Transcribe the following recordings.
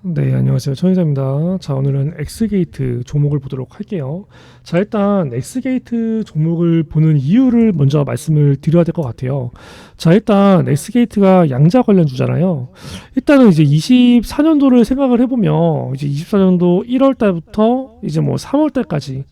네, 안녕하세요. 천희자입니다. 자, 오늘은 엑스게이트 종목을 보도록 할게요. 자, 일단 엑스게이트 종목을 보는 이유를 먼저 말씀을 드려야 될 것 같아요. 자, 일단 엑스게이트가 양자 관련주잖아요. 일단은 이제 24년도를 생각을 해보면 이제 24년도 1월 달부터 이제 뭐 3월 달까지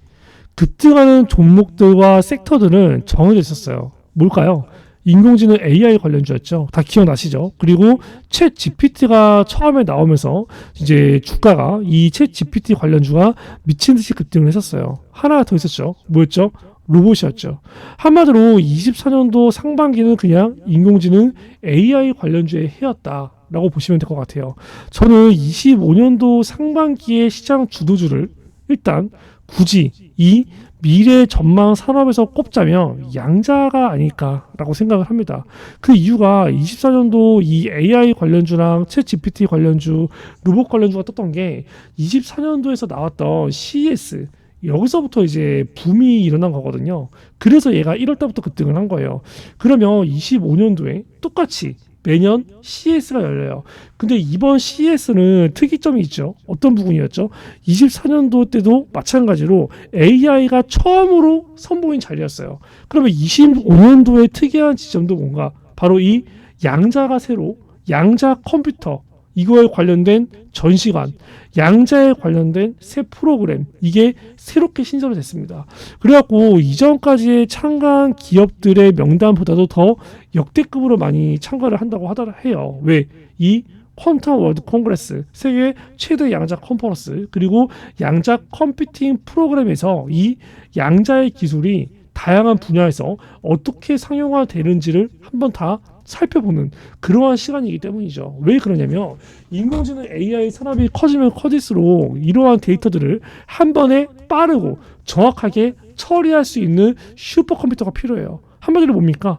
급등하는 종목들과 섹터들은 정해져 있었어요. 뭘까요? 인공지능 AI 관련주였죠. 다 기억나시죠? 그리고 챗 GPT가 처음에 나오면서 이제 주가가 이 챗 GPT 관련주가 미친 듯이 급등을 했었어요. 하나 더 있었죠. 뭐였죠? 로봇이었죠. 한마디로 24년도 상반기는 그냥 인공지능 AI 관련주의 해였다 라고 보시면 될 것 같아요. 저는 25년도 상반기의 시장 주도주를 일단 굳이 이 미래 전망 산업에서 꼽자면 양자가 아닐까라고 생각을 합니다. 그 이유가 24년도 이 AI 관련주랑 챗 GPT 관련주, 로봇 관련주가 떴던 게 24년도에서 나왔던 CES 여기서부터 이제 붐이 일어난 거거든요. 그래서 얘가 1월 달부터 급등을 한 거예요. 그러면 25년도에 똑같이 매년 CES가 열려요. 근데 이번 CES는 특이점이 있죠. 어떤 부분이었죠? 24년도 때도 마찬가지로 AI가 처음으로 선보인 자리였어요. 그러면 25년도의 특이한 지점도 뭔가 바로 이 양자가 새로 양자 컴퓨터 이거에 관련된 전시관, 양자에 관련된 새 프로그램 이게 새롭게 신설이 됐습니다. 그래갖고 이전까지의 참가한 기업들의 명단보다도 더 역대급으로 많이 참가를 한다고 하더라 해요. 왜? 이 퀀텀 월드 콩그레스 세계 최대 양자 컨퍼런스 그리고 양자 컴퓨팅 프로그램에서 이 양자의 기술이 다양한 분야에서 어떻게 상용화되는지를 한번 다 살펴보는 그러한 시간이기 때문이죠. 왜 그러냐면 인공지능 AI 산업이 커지면 커질수록 이러한 데이터들을 한 번에 빠르고 정확하게 처리할 수 있는 슈퍼컴퓨터가 필요해요. 한마디로 뭡니까?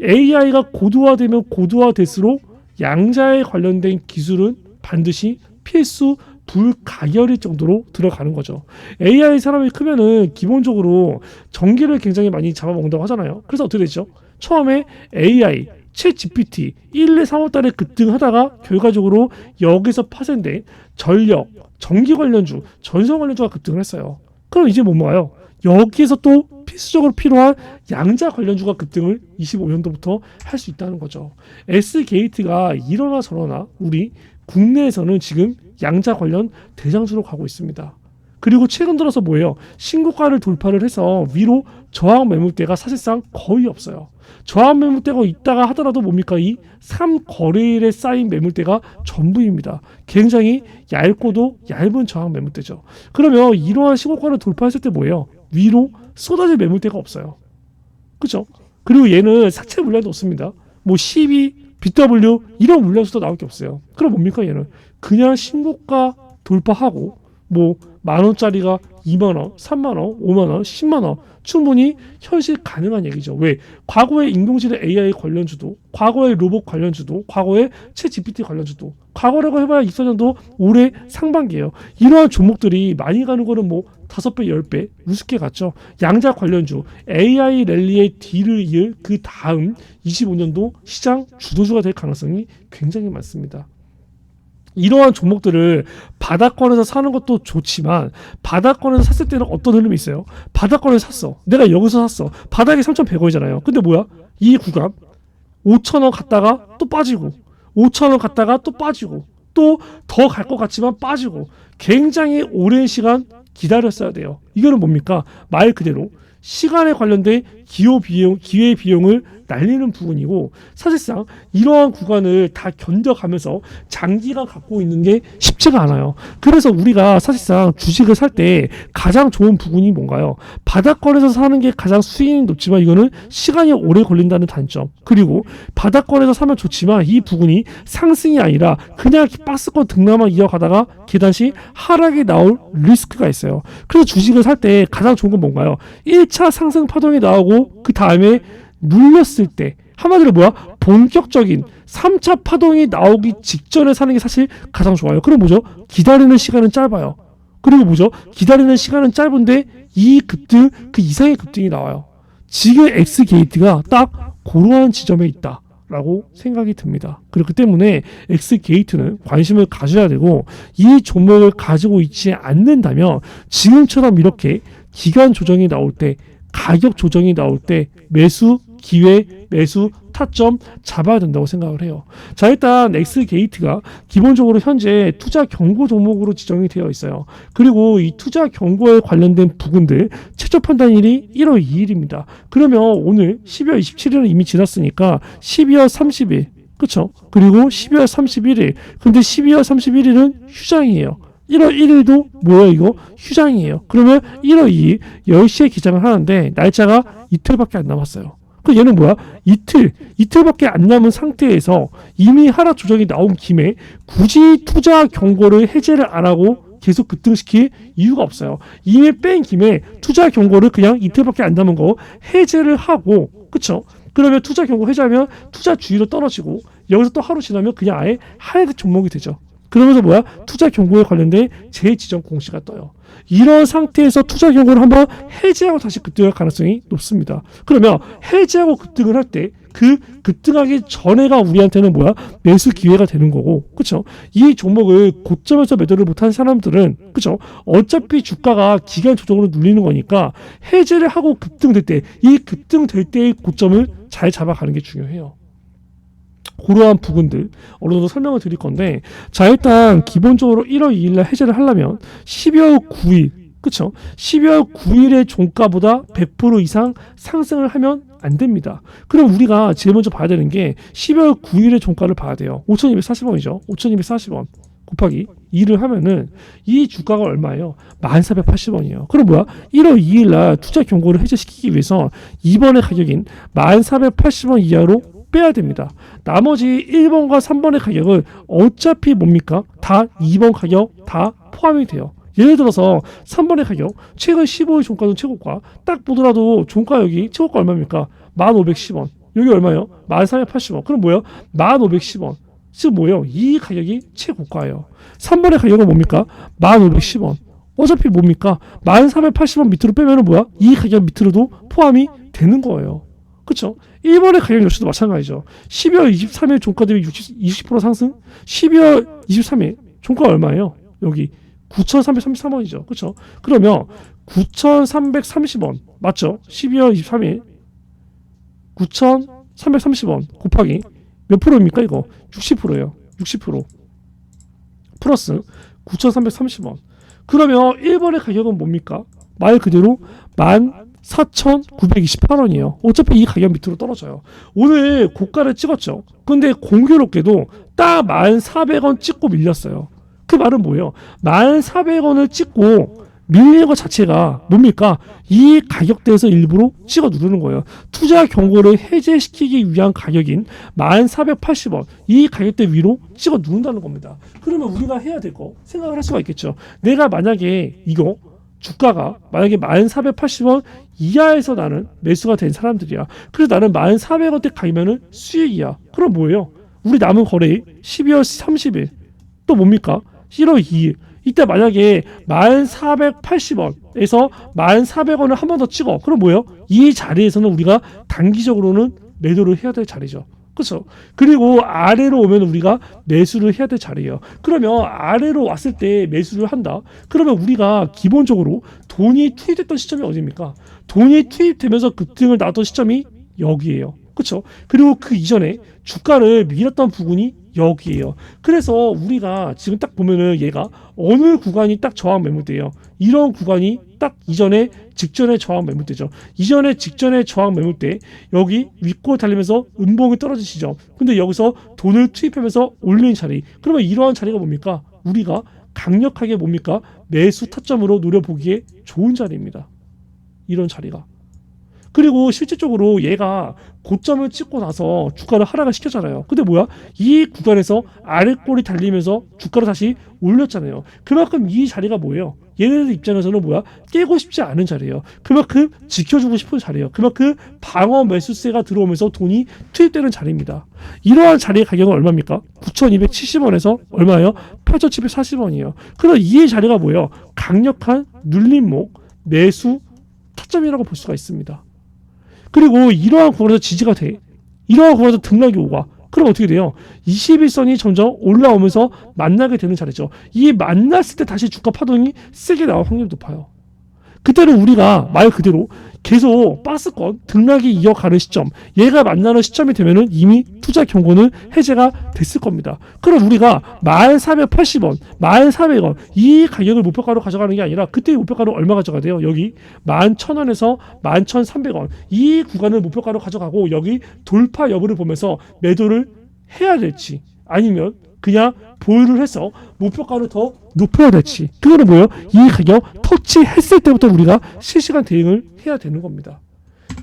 AI가 고도화되면 고도화될수록 양자에 관련된 기술은 반드시 필수 불가결일 정도로 들어가는 거죠. AI 산업이 크면은 기본적으로 전기를 굉장히 많이 잡아먹는다고 하잖아요. 그래서 어떻게 되죠? 처음에 AI, 챗 GPT 1, 2, 3월 달에 급등하다가 결과적으로 여기서 파생된 전력, 전기 관련주, 전선 관련주가 급등을 했어요. 그럼 이제 뭔가요? 여기에서 또 필수적으로 필요한 양자 관련주가 급등을 25년도부터 할 수 있다는 거죠. S 게이트가 이러나 저러나 우리 국내에서는 지금 양자 관련 대장주로 가고 있습니다. 그리고 최근 들어서 뭐예요? 신고가를 돌파를 해서 위로 저항 매물대가 사실상 거의 없어요. 저항 매물대가 있다가 하더라도 뭡니까? 이 3거래일에 쌓인 매물대가 전부입니다. 굉장히 얇고도 얇은 저항 매물대죠. 그러면 이러한 신고가를 돌파했을 때 뭐예요? 위로 쏟아질 매물대가 없어요. 그죠? 그리고 얘는 사채 물량도 없습니다. 뭐 12, BW 이런 물량수도 나올 게 없어요. 그럼 뭡니까 얘는? 그냥 신고가 돌파하고 뭐 만 원짜리가 2만 원, 3만 원, 5만 원, 10만 원 충분히 현실 가능한 얘기죠. 왜? 과거의 인공지능 AI 관련주도, 과거의 로봇 관련주도, 과거의 챗 GPT 관련주도, 과거라고 해봐야 24년도 올해 상반기예요. 이러한 종목들이 많이 가는 거는 뭐 다섯 배, 열 배 우습게 갔죠. 양자 관련주, AI 랠리의 뒤를 이을 그 다음 25년도 시장 주도주가 될 가능성이 굉장히 많습니다. 이러한 종목들을 바닥권에서 사는 것도 좋지만 바닥권에서 샀을 때는 어떤 흐름이 있어요? 바닥권에서 샀어. 내가 여기서 샀어. 바닥이 3,100원이잖아요. 근데 뭐야? 이 구간 5,000원 갔다가 또 빠지고 5,000원 갔다가 또 빠지고 또 더 갈 것 같지만 빠지고 굉장히 오랜 시간 기다렸어야 돼요. 이거는 뭡니까? 말 그대로 시간에 관련된 기호 비용, 기회 비용을 날리는 부분이고 사실상 이러한 구간을 다 견뎌가면서 장기간 갖고 있는 게 쉽지가 않아요. 그래서 우리가 사실상 주식을 살 때 가장 좋은 부분이 뭔가요? 바닥권에서 사는 게 가장 수익이 높지만 이거는 시간이 오래 걸린다는 단점. 그리고 바닥권에서 사면 좋지만 이 부분이 상승이 아니라 그냥 박스권 등락만 이어가다가 계단시 하락이 나올 리스크가 있어요. 그래서 주식을 살 때 가장 좋은 건 뭔가요? 1차 상승 파동이 나오고 그 다음에 눌렸을 때 한마디로 뭐야? 본격적인 3차 파동이 나오기 직전에 사는 게 사실 가장 좋아요. 그럼 뭐죠? 기다리는 시간은 짧아요. 그리고 뭐죠? 기다리는 시간은 짧은데 이 급등 그 이상의 급등이 나와요. 지금 X 게이트가 딱 그러한 지점에 있다. 라고 생각이 듭니다. 그렇기 때문에 X 게이트는 관심을 가져야 되고 이 종목을 가지고 있지 않는다면 지금처럼 이렇게 기간 조정이 나올 때 가격 조정이 나올 때 매수 기회, 매수 타점 잡아야 된다고 생각을 해요. 자, 일단 X 게이트가 기본적으로 현재 투자 경고 종목으로 지정이 되어 있어요. 그리고 이 투자 경고에 관련된 부분들 최저 판단일이 1월 2일입니다. 그러면 오늘 12월 27일은 이미 지났으니까 12월 30일 그쵸? 그리고 12월 31일. 근데 12월 31일은 휴장이에요. 1월 1일도 뭐야 이거? 휴장이에요. 그러면 1월 2일 10시에 기장을 하는데 날짜가 이틀밖에 안 남았어요. 그 얘는 뭐야? 이틀, 이틀밖에 안 남은 상태에서 이미 하락 조정이 나온 김에 굳이 투자 경고를 해제를 안 하고 계속 급등시킬 이유가 없어요. 이미 뺀 김에 투자 경고를 그냥 이틀밖에 안 남은 거 해제를 하고, 그쵸? 그러면 투자 경고 해제하면 투자 주의로 떨어지고 여기서 또 하루 지나면 그냥 아예 하락 종목이 되죠. 그러면서 뭐야? 투자 경고에 관련된 재지정 공시가 떠요. 이런 상태에서 투자 경고를 한번 해제하고 다시 급등할 가능성이 높습니다. 그러면 해제하고 급등을 할 때 그 급등하기 전에가 우리한테는 뭐야? 매수 기회가 되는 거고. 그쵸? 이 종목을 고점에서 매도를 못한 사람들은 그쵸? 어차피 주가가 기간 조정으로 눌리는 거니까 해제를 하고 급등될 때 이 급등될 때의 고점을 잘 잡아가는 게 중요해요. 그러한 부분들 어느 정도 설명을 드릴 건데 자 일단 기본적으로 1월 2일 날 해제를 하려면 12월 9일 그쵸 12월 9일의 종가보다 100% 이상 상승을 하면 안 됩니다. 그럼 우리가 제일 먼저 봐야 되는 게 12월 9일의 종가를 봐야 돼요. 5,240원이죠. 5,240원 곱하기 2를 하면은 이 주가가 얼마예요? 1480원이에요. 그럼 뭐야? 1월 2일 날 투자 경고를 해제시키기 위해서 이번의 가격인 1480원 이하로 빼야 됩니다. 나머지 1번과 3번의 가격은 어차피 뭡니까? 다 2번 가격 다 포함이 돼요. 예를 들어서 3번의 가격, 최근 15일 종가는 최고가, 딱 보더라도 종가 여기 최고가 얼마입니까? 1510원. 여기 얼마예요? 1380원. 그럼 뭐예요? 1510원. 즉 뭐예요? 이 가격이 최고가예요. 3번의 가격은 뭡니까? 1510원. 어차피 뭡니까? 1380원 밑으로 빼면 은 뭐야? 이 가격 밑으로도 포함이 되는 거예요. 그쵸? 1번의 가격 역시도 마찬가지죠. 12월 23일 종가 대비 60, 20% 상승? 12월 23일 종가 얼마예요? 여기 9,333원이죠. 그쵸? 그러면 9,330원 맞죠? 12월 23일 9,330원 곱하기 몇 프로입니까 이거? 60%예요. 60% 플러스 9,330원. 그러면 1번의 가격은 뭡니까? 말 그대로 14,928원이에요. 어차피 이 가격 밑으로 떨어져요. 오늘 고가를 찍었죠. 근데 공교롭게도 딱 1,400원 찍고 밀렸어요. 그 말은 뭐예요? 1,400원을 찍고 밀리는 것 자체가 뭡니까? 이 가격대에서 일부러 찍어 누르는 거예요. 투자 경고를 해제시키기 위한 가격인 1480원. 이 가격대 위로 찍어 누른다는 겁니다. 그러면 우리가 해야 될 거 생각을 할 수가 있겠죠. 내가 만약에 이거 주가가 만약에 1480원 이하에서 나는 매수가 된 사람들이야. 그래서 나는 1400원대 가면은 수익이야. 그럼 뭐예요? 우리 남은 거래 12월 30일 또 뭡니까? 1월 2일 이때 만약에 1480원에서 1400원을 한 번 더 찍어. 그럼 뭐예요? 이 자리에서는 우리가 단기적으로는 매도를 해야 될 자리죠. 그렇죠? 그리고 아래로 오면 우리가 매수를 해야 될 자리예요. 그러면 아래로 왔을 때 매수를 한다. 그러면 우리가 기본적으로 돈이 투입됐던 시점이 어디입니까? 돈이 투입되면서 급등을 나던 시점이 여기예요. 그렇죠? 그리고 그 이전에 주가를 밀었던 부분이 여기에요. 그래서 우리가 지금 딱 보면은 얘가 어느 구간이 딱 저항 매물대예요. 이런 구간이 딱 이전에 직전에 저항 매물대죠. 이전에 직전에 저항 매물대 여기 윗골 달리면서 음봉이 떨어지시죠. 근데 여기서 돈을 투입하면서 올리는 자리. 그러면 이러한 자리가 뭡니까? 우리가 강력하게 뭡니까? 매수 타점으로 노려보기에 좋은 자리입니다. 이런 자리가. 그리고 실질적으로 얘가 고점을 찍고 나서 주가를 하락을 시켰잖아요. 근데 뭐야? 이 구간에서 아랫골이 달리면서 주가를 다시 올렸잖아요. 그만큼 이 자리가 뭐예요? 얘네들 입장에서는 뭐야? 깨고 싶지 않은 자리예요. 그만큼 지켜주고 싶은 자리예요. 그만큼 방어 매수세가 들어오면서 돈이 투입되는 자리입니다. 이러한 자리의 가격은 얼마입니까? 9,270원에서 얼마예요? 8,740원이에요. 그럼 이 자리가 뭐예요? 강력한 눌림목 매수 타점이라고 볼 수가 있습니다. 그리고 이러한 구간에서 지지가 돼. 이러한 구간에서 등락이 오가. 그럼 어떻게 돼요? 21선이 점점 올라오면서 만나게 되는 자리죠. 이 만났을 때 다시 주가 파동이 세게 나올 확률이 높아요. 그때는 우리가 말 그대로 계속 박스권 등락이 이어가는 시점, 얘가 만나는 시점이 되면은 이미 투자 경고는 해제가 됐을 겁니다. 그럼 우리가 1,480원, 1,400원 이 가격을 목표가로 가져가는 게 아니라 그때 목표가로 얼마 가져가야 돼요? 여기 11,000원에서 11,300원 이 구간을 목표가로 가져가고 여기 돌파 여부를 보면서 매도를 해야 될지 아니면 그냥 보유를 해서 목표가를 더 높여야 될지 그거는 뭐예요? 이 가격 터치했을 때부터 우리가 실시간 대응을 해야 되는 겁니다.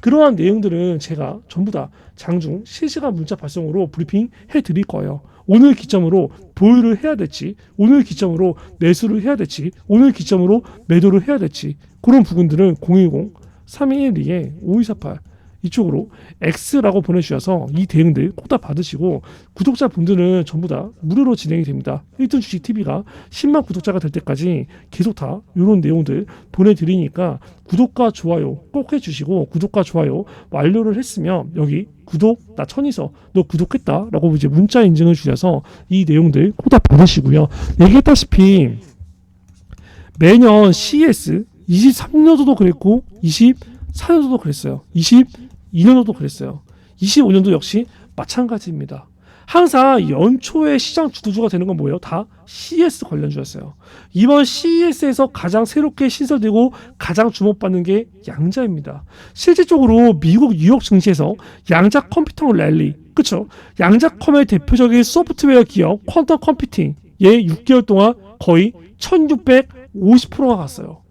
그러한 내용들은 제가 전부 다 장중 실시간 문자 발송으로 브리핑 해드릴 거예요. 오늘 기점으로 보유를 해야 될지, 오늘 기점으로 매수를 해야 될지, 오늘 기점으로 매도를 해야 될지 그런 부분들은 010 3212에 5248 이쪽으로 X라고 보내주셔서 이 대응들 꼭 다 받으시고 구독자 분들은 전부 다 무료로 진행이 됩니다. 1등 주식 TV가 10만 구독자가 될 때까지 계속 다 이런 내용들 보내드리니까 구독과 좋아요 꼭 해주시고 구독과 좋아요 완료를 했으면 여기 구독 나 천이서 너 구독했다라고 이제 문자 인증을 주셔서 이 내용들 꼭 다 받으시고요. 얘기했다시피 매년 CS 23년도도 그랬고 24년도도 그랬어요. 22년도도 그랬어요. 25년도 역시 마찬가지입니다. 항상 연초에 시장 주도주가 되는 건 뭐예요? 다 CS 관련주였어요. 이번 CES에서 가장 새롭게 신설되고 가장 주목받는 게 양자입니다. 실질적으로 미국 뉴욕 증시에서 양자 컴퓨터 랠리, 그쵸? 양자컴의 대표적인 소프트웨어 기업 퀀텀 컴퓨팅에 6개월 동안 거의 1650%가 갔어요.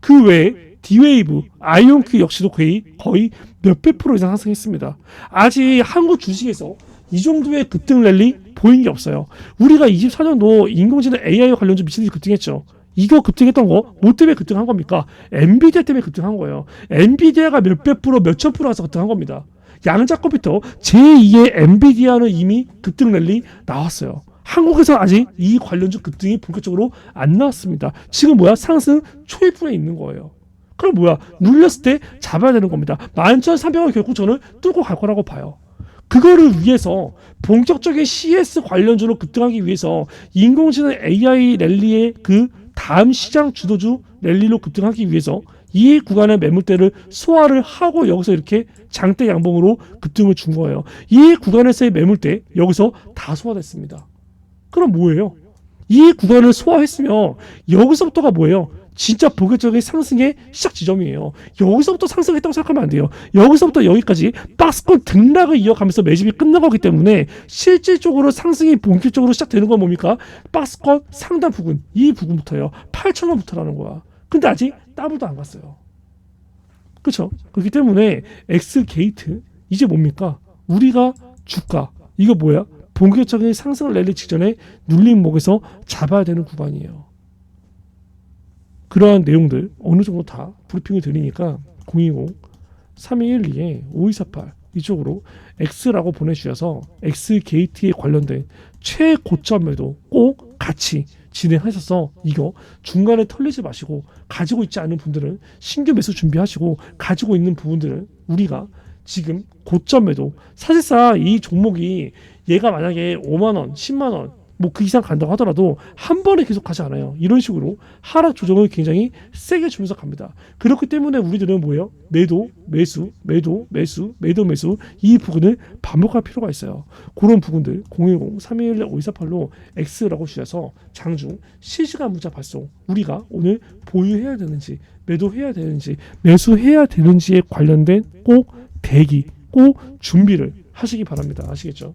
그 외에 디웨이브, 아이온큐 역시도 거의 거의 몇백 프로 이상 상승했습니다. 아직 한국 주식에서 이 정도의 급등 랠리 보인 게 없어요. 우리가 24년도 인공지능 AI 관련주 미친 듯이 급등했죠. 이거 급등했던 거 뭐 때문에 급등한 겁니까? 엔비디아 때문에 급등한 거예요. 엔비디아가 몇백 프로, 몇천 프로 가서 급등한 겁니다. 양자 컴퓨터 제2의 엔비디아는 이미 급등 랠리 나왔어요. 한국에서 아직 이 관련주 급등이 본격적으로 안 나왔습니다. 지금 뭐야? 상승 초입부에 있는 거예요. 그럼 뭐야? 눌렸을 때 잡아야 되는 겁니다. 11,300원 결국 저는 뚫고 갈 거라고 봐요. 그거를 위해서 본격적인 CS 관련주로 급등하기 위해서 인공지능 AI 랠리의 그 다음 시장 주도주 랠리로 급등하기 위해서 이 구간의 매물대를 소화를 하고 여기서 이렇게 장대 양봉으로 급등을 준 거예요. 이 구간에서의 매물대 여기서 다 소화됐습니다. 그럼 뭐예요? 이 구간을 소화했으면 여기서부터가 뭐예요? 진짜 본격적인 상승의 시작 지점이에요. 여기서부터 상승했다고 생각하면 안 돼요. 여기서부터 여기까지 박스권 등락을 이어가면서 매집이 끝난 거기 때문에 실질적으로 상승이 본격적으로 시작되는 건 뭡니까? 박스권 상단 부근, 이 부근부터요. 8천원부터라는 거야. 근데 아직 더블도 안 갔어요. 그렇죠? 그렇기 때문에 X 게이트 이제 뭡니까? 우리가 주가 이거 뭐야? 본격적인 상승을 내리 직전에 눌린 목에서 잡아야 되는 구간이에요. 그러한 내용들 어느 정도 다 브리핑을 드리니까 020 3212에 5248 이쪽으로 X라고 보내주셔서 X 게이트에 관련된 최고점에도 꼭 같이 진행하셔서 이거 중간에 털리지 마시고 가지고 있지 않은 분들은 신규 매수 준비하시고 가지고 있는 부분들은 우리가 지금 고점에도 사실상 이 종목이 얘가 만약에 5만 원, 10만 원, 뭐 그 이상 간다고 하더라도 한 번에 계속 가지 않아요. 이런 식으로 하락 조정을 굉장히 세게 주면서 갑니다. 그렇기 때문에 우리들은 뭐예요? 매도, 매수, 매도, 매수, 매도, 매수 이 부분을 반복할 필요가 있어요. 그런 부분들 010 321 5248로 X라고 주셔서 장중 실시간 문자 발송 우리가 오늘 보유해야 되는지 매도해야 되는지 매수해야 되는지에 관련된 꼭 대기, 꼭 준비를 하시기 바랍니다. 아시겠죠?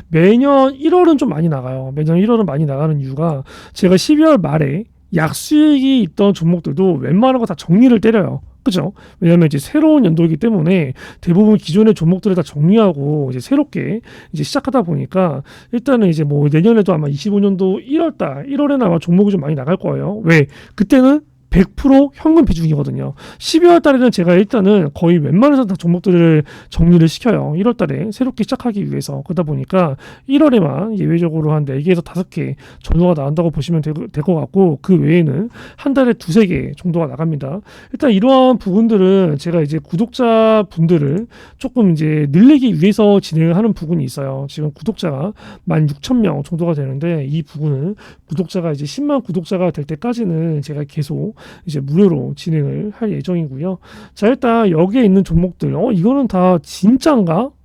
매년 1월은 좀 많이 나가요. 매년 1월은 많이 나가는 이유가 제가 12월 말에 약수익이 있던 종목들도 웬만한 거 다 정리를 때려요. 그죠? 왜냐하면 이제 새로운 연도이기 때문에 대부분 기존의 종목들을 다 정리하고 이제 새롭게 이제 시작하다 보니까 일단은 이제 뭐 내년에도 아마 25년도 1월달 1월에는 아마 종목이 좀 많이 나갈 거예요. 왜? 그때는 100% 현금 비중이거든요. 12월 달에는 제가 일단은 거의 웬만해서 다 종목들을 정리를 시켜요. 1월 달에 새롭게 시작하기 위해서. 그러다 보니까 1월에만 예외적으로 한 4개에서 5개 정도가 나온다고 보시면 될 것 같고 그 외에는 한 달에 두세 개 정도가 나갑니다. 일단 이러한 부분들은 제가 이제 구독자 분들을 조금 이제 늘리기 위해서 진행을 하는 부분이 있어요. 지금 구독자가 16,000명 정도가 되는데 이 부분은 구독자가 이제 10만 구독자가 될 때까지는 제가 계속 이제 무료로 진행을 할 예정이고요. 자, 일단 여기에 있는 종목들, 어, 이거는 다 진짠가?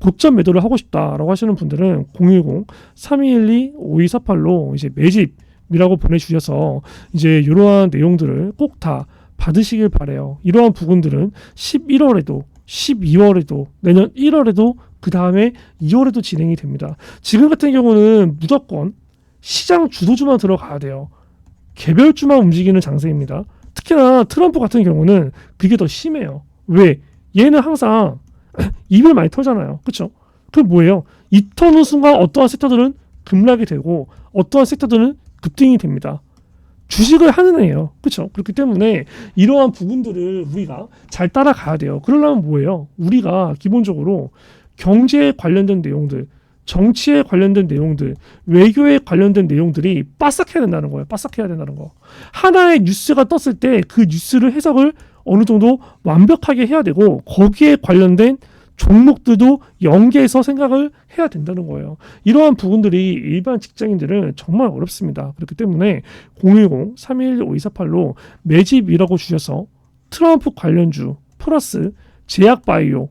고점 매도를 하고 싶다라고 하시는 분들은 010-3212-5248로 이제 매집이라고 보내주셔서 이제 이러한 내용들을 꼭 다 받으시길 바래요. 이러한 부분들은 11월에도 12월에도 내년 1월에도 그 다음에 2월에도 진행이 됩니다. 지금 같은 경우는 무조건 시장 주도주만 들어가야 돼요. 개별주만 움직이는 장세입니다. 특히나 트럼프 같은 경우는 그게 더 심해요. 왜? 얘는 항상 입을 많이 털잖아요. 그쵸? 그럼 뭐예요? 이 터는 순간 어떠한 섹터들은 급락이 되고 어떠한 섹터들은 급등이 됩니다. 주식을 하는 애예요. 그렇죠? 그렇기 때문에 이러한 부분들을 우리가 잘 따라가야 돼요. 그러려면 뭐예요? 우리가 기본적으로 경제에 관련된 내용들, 정치에 관련된 내용들, 외교에 관련된 내용들이 빠삭해야 된다는 거예요. 빠삭해야 된다는 거. 하나의 뉴스가 떴을 때 그 뉴스를 해석을 어느 정도 완벽하게 해야 되고 거기에 관련된 종목들도 연계해서 생각을 해야 된다는 거예요. 이러한 부분들이 일반 직장인들은 정말 어렵습니다. 그렇기 때문에 010-311-5248로 매집이라고 주셔서 트럼프 관련주 플러스 제약바이오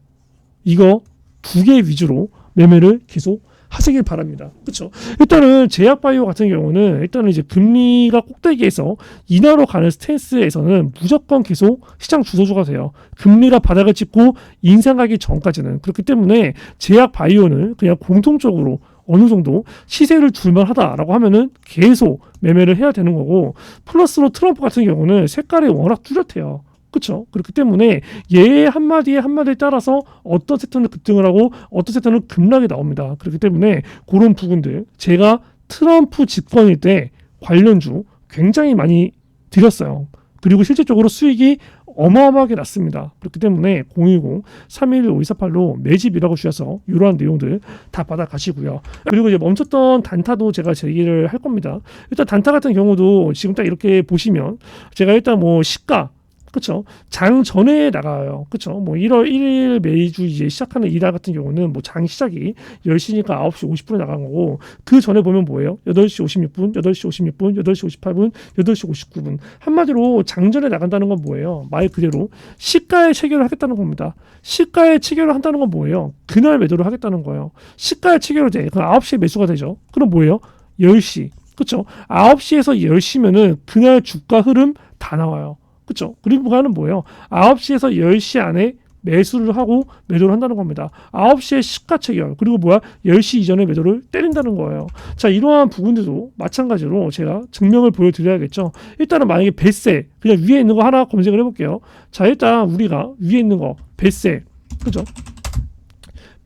이거 두 개 위주로 매매를 계속 하시길 바랍니다. 그렇죠? 일단은 제약바이오 같은 경우는 일단은 이제 금리가 꼭대기에서 인하로 가는 스탠스에서는 무조건 계속 시장 주도주가 돼요. 금리가 바닥을 찍고 인상하기 전까지는 그렇기 때문에 제약바이오는 그냥 공통적으로 어느 정도 시세를 줄만 하다라고 하면은 계속 매매를 해야 되는 거고 플러스로 트럼프 같은 경우는 색깔이 워낙 뚜렷해요. 그렇죠. 그렇기 때문에 얘 한마디에 한마디에 따라서 어떤 섹터는 급등을 하고 어떤 섹터는 급락이 나옵니다. 그렇기 때문에 그런 부분들 제가 트럼프 집권일 때 관련주 굉장히 많이 드렸어요. 그리고 실질적으로 수익이 어마어마하게 났습니다. 그렇기 때문에 010-311-5248로 매집이라고 주셔서 이러한 내용들 다 받아가시고요. 그리고 이제 멈췄던 단타도 제가 제기를 할 겁니다. 일단 단타 같은 경우도 지금 딱 이렇게 보시면 제가 일단 뭐 시가 그렇죠. 장 전에 나가요. 그렇죠. 뭐 1월 1일 매주 이제 시작하는 이달 같은 경우는 뭐 장 시작이 10시니까 9시 50분에 나간 거고 그 전에 보면 뭐예요? 8시 56분, 8시 56분, 8시 58분, 8시 59분. 한마디로 장전에 나간다는 건 뭐예요? 말 그대로 시가에 체결을 하겠다는 겁니다. 시가에 체결을 한다는 건 뭐예요? 그날 매도를 하겠다는 거예요. 시가에 체결을 돼. 그럼 9시에 매수가 되죠. 그럼 뭐예요? 10시. 그렇죠. 9시에서 10시면은 그날 주가 흐름 다 나와요. 그렇죠? 그리고 가는 뭐예요? 9시에서 10시 안에 매수를 하고 매도를 한다는 겁니다. 9시에 시가 체결 그리고 뭐야 10시 이전에 매도를 때린다는 거예요. 자 이러한 부분들도 마찬가지로 제가 증명을 보여드려야겠죠. 일단은 만약에 배세 그냥 위에 있는 거 하나 검색을 해볼게요. 자 일단 우리가 위에 있는 거 배세 그죠?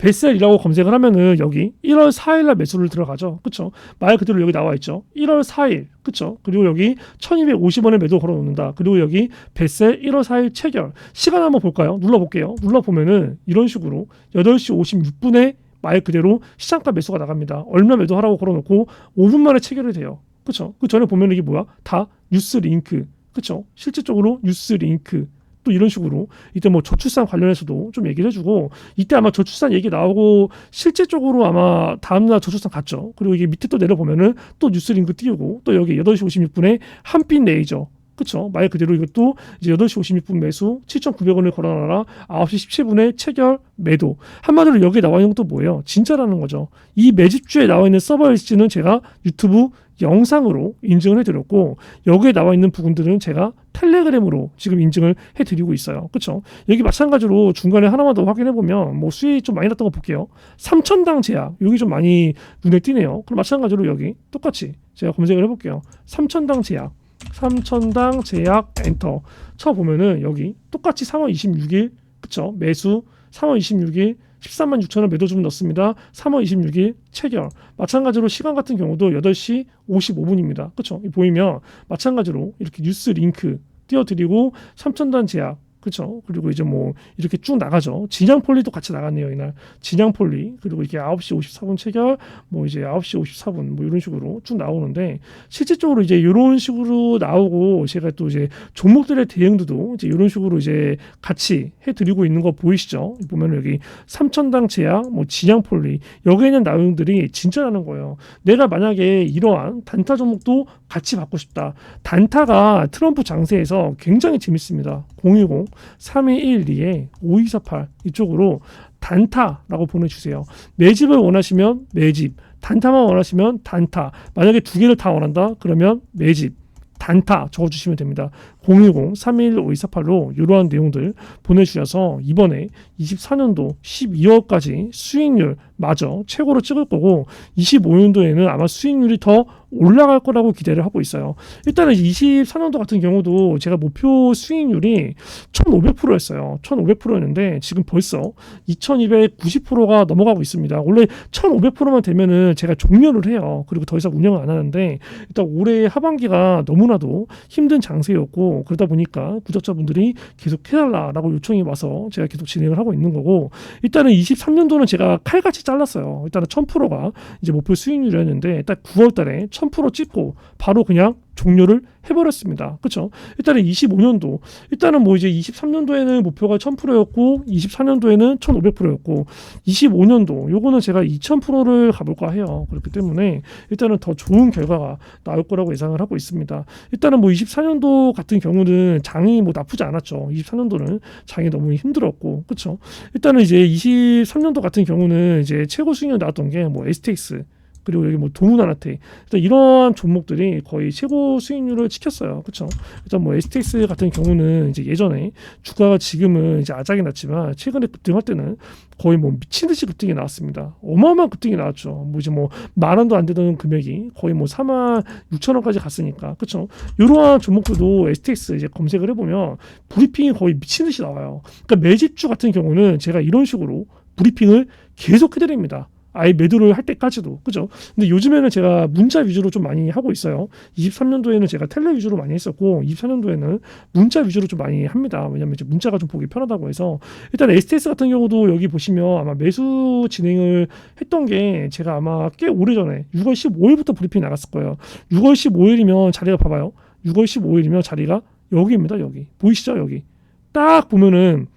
베셀이라고 검색을 하면은 여기 1월 4일 날 매수를 들어가죠. 그쵸? 말 그대로 여기 나와 있죠. 1월 4일. 그쵸? 그리고 여기 1250원에 매도 걸어 놓는다. 그리고 여기 베셀 1월 4일 체결. 시간 한번 볼까요? 눌러 볼게요. 눌러 보면은 이런 식으로 8시 56분에 말 그대로 시장가 매수가 나갑니다. 얼마 매도하라고 걸어 놓고 5분 만에 체결이 돼요. 그쵸? 그 전에 보면 이게 뭐야? 다 뉴스 링크. 그쵸? 실질적으로 뉴스 링크. 또 이런 식으로 이때 뭐 저출산 관련해서도 좀 얘기를 해주고 이때 아마 저출산 얘기 나오고 실제적으로 아마 다음날 저출산 갔죠. 그리고 이게 밑에 또 내려보면은 또 뉴스링크 띄우고 또 여기 8시 56분에 한빛 레이저 그쵸. 말 그대로 이것도 이제 8시 56분 매수 7,900원을 걸어놔라 9시 17분에 체결 매도. 한마디로 여기에 나와 있는 것도 뭐예요? 진짜라는 거죠. 이 매집주에 나와 있는 서버 일지는 제가 유튜브 영상으로 인증을 해드렸고 여기에 나와 있는 부분들은 제가 텔레그램으로 지금 인증을 해드리고 있어요. 그렇죠? 여기 마찬가지로 중간에 하나만 더 확인해 보면 뭐 수익 좀 많이 났던 거 볼게요. 3천당 제약 여기 좀 많이 눈에 띄네요. 그럼 마찬가지로 여기 똑같이 제가 검색을 해볼게요. 3천당 제약 3천당 제약 엔터 쳐 보면은 여기 똑같이 3월 26일 그쵸 매수 3월 26일 13만 6천 원 매도 주문 넣습니다. 3월 26일 체결. 마찬가지로 시간 같은 경우도 8시 55분입니다. 그렇죠? 보이면 마찬가지로 이렇게 뉴스 링크 띄워드리고 3천단 제약 그렇죠. 그리고 이제 뭐 이렇게 쭉 나가죠. 진양 폴리도 같이 나갔네요 이날. 진양 폴리 그리고 이렇게 9시 54분 체결 뭐 이제 9시 54분 뭐 이런 식으로 쭉 나오는데 실질적으로 이제 이런 식으로 나오고 제가 또 이제 종목들의 대응도 이제 이런 식으로 이제 같이 해드리고 있는 거 보이시죠? 보면 여기 삼천당 제약, 뭐 진양 폴리 여기에 있는 내용들이 진짜라는 거예요. 내가 만약에 이러한 단타 종목도 같이 받고 싶다. 단타가 트럼프 장세에서 굉장히 재밌습니다. 010 3212에 5248 이쪽으로 단타라고 보내주세요. 매집을 원하시면 매집, 단타만 원하시면 단타. 만약에 두 개를 다 원한다 그러면 매집. 단타 적어주시면 됩니다. 010-311-5248로 이러한 내용들 보내주셔서 이번에 24년도 12월까지 수익률 마저 최고로 찍을 거고 25년도에는 아마 수익률이 더 올라갈 거라고 기대를 하고 있어요. 일단은 24년도 같은 경우도 제가 목표 수익률이 1,500%였어요. 1,500%였는데 지금 벌써 2,290%가 넘어가고 있습니다. 원래 1,500%만 되면은 제가 종료를 해요. 그리고 더 이상 운영을 안 하는데 일단 올해 하반기가 너무나도 힘든 장세였고 그러다 보니까 구독자분들이 계속 해달라라고 요청이 와서 제가 계속 진행을 하고 있는 거고 일단은 23년도는 제가 칼같이 잘랐어요. 일단은 1000%가 이제 목표 수익률이었는데 딱 9월달에 1000% 찍고 바로 그냥 종료를 해버렸습니다. 그렇죠? 일단은 25년도 일단은 뭐 이제 23년도에는 목표가 1000%였고 24년도에는 1500%였고 25년도 요거는 제가 2000%를 가볼까 해요. 그렇기 때문에 일단은 더 좋은 결과가 나올 거라고 예상을 하고 있습니다. 일단은 뭐 24년도 같은 경우는 장이 뭐 나쁘지 않았죠. 24년도는 장이 너무 힘들었고 그렇죠? 일단은 이제 23년도 같은 경우는 이제 최고 수익률 나왔던 게 뭐 STX 그리고 여기 뭐 도문하나테 일단 이러한 종목들이 거의 최고 수익률을 지켰어요. 그렇죠? 일단 뭐 STX 같은 경우는 이제 예전에 주가가 지금은 이제 아작이 났지만 최근에 급등할 때는 거의 뭐 미친 듯이 급등이 나왔습니다. 어마어마한 급등이 나왔죠. 뭐 이제 뭐 만 원도 안 되던 금액이 거의 뭐 4만 6천 원까지 갔으니까 그렇죠. 이러한 종목들도 STX 이제 검색을 해보면 브리핑이 거의 미친 듯이 나와요. 그러니까 매집주 같은 경우는 제가 이런 식으로 브리핑을 계속 해드립니다. 아예 매도를 할 때까지도 그죠? 근데 요즘에는 제가 문자 위주로 좀 많이 하고 있어요. 23년도에는 제가 텔레 위주로 많이 했었고 24년도에는 문자 위주로 좀 많이 합니다. 왜냐면 이제 문자가 좀 보기 편하다고 해서 일단 STS 같은 경우도 여기 보시면 아마 매수 진행을 했던 게 제가 아마 꽤 오래 전에 6월 15일부터 브리핑 나갔을 거예요. 6월 15일이면 자리가 봐봐요. 6월 15일이면 자리가 여기입니다. 여기 보이시죠? 여기 딱 보면은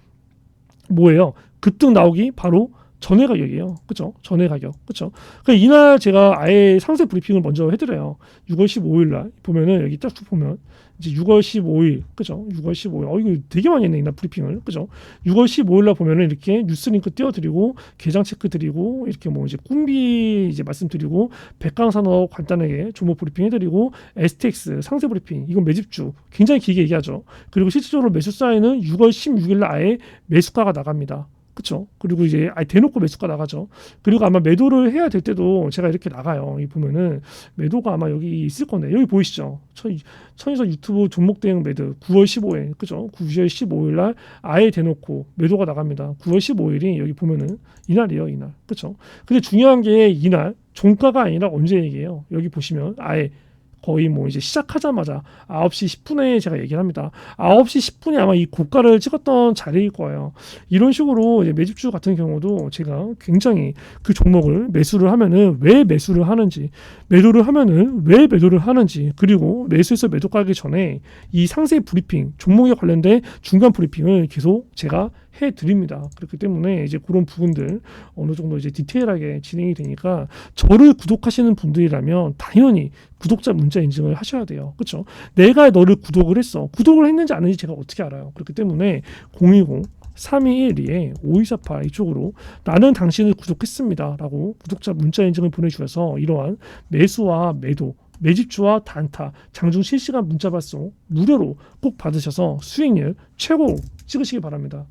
뭐예요? 급등 나오기 바로 전회 가격이에요. 그죠? 전회 가격. 그죠? 그러니까 이날 제가 아예 상세 브리핑을 먼저 해드려요. 6월 15일 날 보면은 여기 딱 보면 이제 6월 15일. 그죠? 6월 15일. 어, 이거 되게 많이 했네. 이날 브리핑을. 그죠? 6월 15일 날 보면은 이렇게 뉴스 링크 띄워드리고 계장 체크 드리고 이렇게 뭐 이제 꿈비 이제 말씀드리고 백강산업 간단하게 종목 브리핑 해드리고 STX 상세 브리핑. 이건 매집주. 굉장히 길게 얘기하죠. 그리고 실질적으로 매수 사인은 6월 16일 날 아예 매수가가 나갑니다. 그렇죠. 그리고 이제 아예 대놓고 매수가 나가죠. 그리고 아마 매도를 해야 될 때도 제가 이렇게 나가요. 이 보면은 매도가 아마 여기 있을 건데 여기 보이시죠? 천, 천이서 유튜브 종목 대응 매도 9월 15일 그죠? 9월 15일 날 아예 대놓고 매도가 나갑니다. 9월 15일이 여기 보면은 이날이에요, 이날. 그렇죠? 근데 중요한 게 이날 종가가 아니라 언제 얘기해요. 여기 보시면 아예 거의 뭐 이제 시작하자마자 9시 10분에 제가 얘기를 합니다. 9시 10분에 아마 이 고가를 찍었던 자리일 거예요. 이런 식으로 매집주 같은 경우도 제가 굉장히 그 종목을 매수를 하면은 왜 매수를 하는지, 매도를 하면은 왜 매도를 하는지, 그리고 매수해서 매도 가기 전에 이 상세 브리핑, 종목에 관련된 중간 브리핑을 계속 제가 해 드립니다. 그렇기 때문에 이제 그런 부분들 어느 정도 이제 디테일하게 진행이 되니까 저를 구독하시는 분들이라면 당연히 구독자 문자 인증을 하셔야 돼요. 그렇죠? 내가 너를 구독을 했어. 구독을 했는지 안 했는지 제가 어떻게 알아요? 그렇기 때문에 010 3212에 5248 이쪽으로 나는 당신을 구독했습니다. 라고 구독자 문자 인증을 보내주셔서 이러한 매수와 매도 매집주와 단타, 장중 실시간 문자 발송 무료로 꼭 받으셔서 수익률 최고 찍으시기 바랍니다.